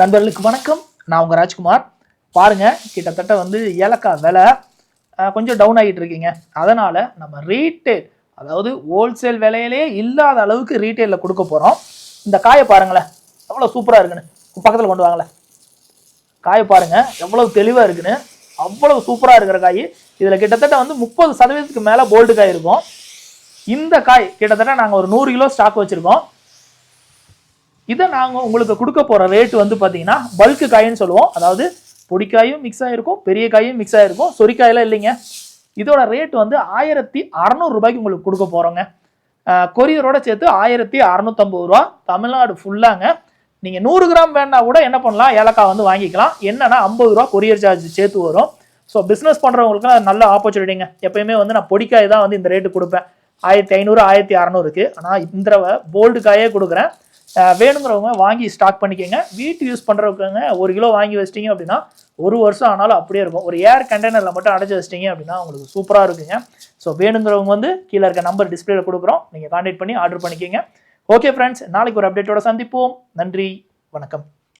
நண்பர்களுக்கு வணக்கம். நான் உங்கள் ராஜ்குமார். பாருங்க கிட்டத்தட்ட வந்து ஏலக்காய் விலை கொஞ்சம் டவுன் ஆகிட்டு இருக்கீங்க. அதனால் நம்ம ரீட்டைல் அதாவது ஹோல்சேல் விலையிலே இல்லாத அளவுக்கு ரீட்டைலில் கொடுக்க போகிறோம் இந்த காயை பாருங்களேன் எவ்வளோ சூப்பராக இருக்குன்னு. பக்கத்தில் கொண்டு வாங்களேன். காயை பாருங்கள் எவ்வளவு தெளிவாக இருக்குன்னு. அவ்வளோ சூப்பராக இருக்கிற காய். இதில் கிட்டத்தட்ட வந்து முப்பது சதவீதத்துக்கு மேலே போல்டு காய் இருக்கும். இந்த காய் கிட்டத்தட்ட நாங்கள் ஒரு நூறு கிலோ ஸ்டாக் வச்சுருக்கோம். இதை நாங்கள் உங்களுக்கு கொடுக்க போகிற ரேட் வந்து பார்த்தீங்கன்னா பல்க்கு காயின்னு சொல்லுவோம். அதாவது பொடிக்காயும் மிக்ஸ் ஆகிருக்கும் பெரிய காயும் மிக்ஸ் ஆகிருக்கும் சொரிக்காயெல்லாம் இல்லைங்க. இதோட ரேட் வந்து ஆயிரத்தி அறநூறுபாய்க்கு உங்களுக்கு கொடுக்க போகிறோங்க கொரியரோட சேர்த்து ஆயிரத்தி அறநூத்தம்பது ரூபா. தமிழ்நாடு ஃபுல்லாங்க நீங்கள் நூறு கிராம் வேணா கூட என்ன பண்ணலாம்? ஏலக்காய் வந்து வாங்கிக்கலாம். என்னன்னா ஐம்பது ரூபா கொரியர் சார்ஜ் சேர்த்து வரும். ஸோ பிஸ்னஸ் பண்ணுறவங்களுக்கு அது நல்ல ஆப்பர்ச்சுனிட்டிங்க எப்பயுமே வந்து நான் பொடிக்காய் தான் வந்து இந்த ரேட்டு கொடுப்பேன். ஆயிரத்தி ஐநூறு ஆயிரத்தி அறநூறுக்கு. ஆனால் இந்த போல்டு காயே கொடுக்குறேன். வேணுங்கிறவங்க வாங்கி ஸ்டாக் பண்ணிக்கோங்க. வீட்டு யூஸ் பண்ணுறவங்க ஒரு கிலோ வாங்கி வச்சிட்டிங்க அப்படின்னா ஒரு வருஷம் ஆனாலும் அப்படியே இருக்கும். ஒரு ஏர் கண்டெய்னரில் மட்டும் அடைச்சி வச்சிட்டிங்க அப்படின்னா உங்களுக்கு சூப்பராக இருக்குங்க. ஸோ வேணுங்கிறவங்க வந்து கீழே இருக்க நம்பர் டிஸ்பிளேல கொடுக்குறோம். நீங்கள் கான்டாக்ட் பண்ணி ஆர்டர் பண்ணிக்கோங்க. ஓகே ஃப்ரெண்ட்ஸ் நாளைக்கு ஒரு அப்டேட்டோட சந்திப்போம். நன்றி. வணக்கம்.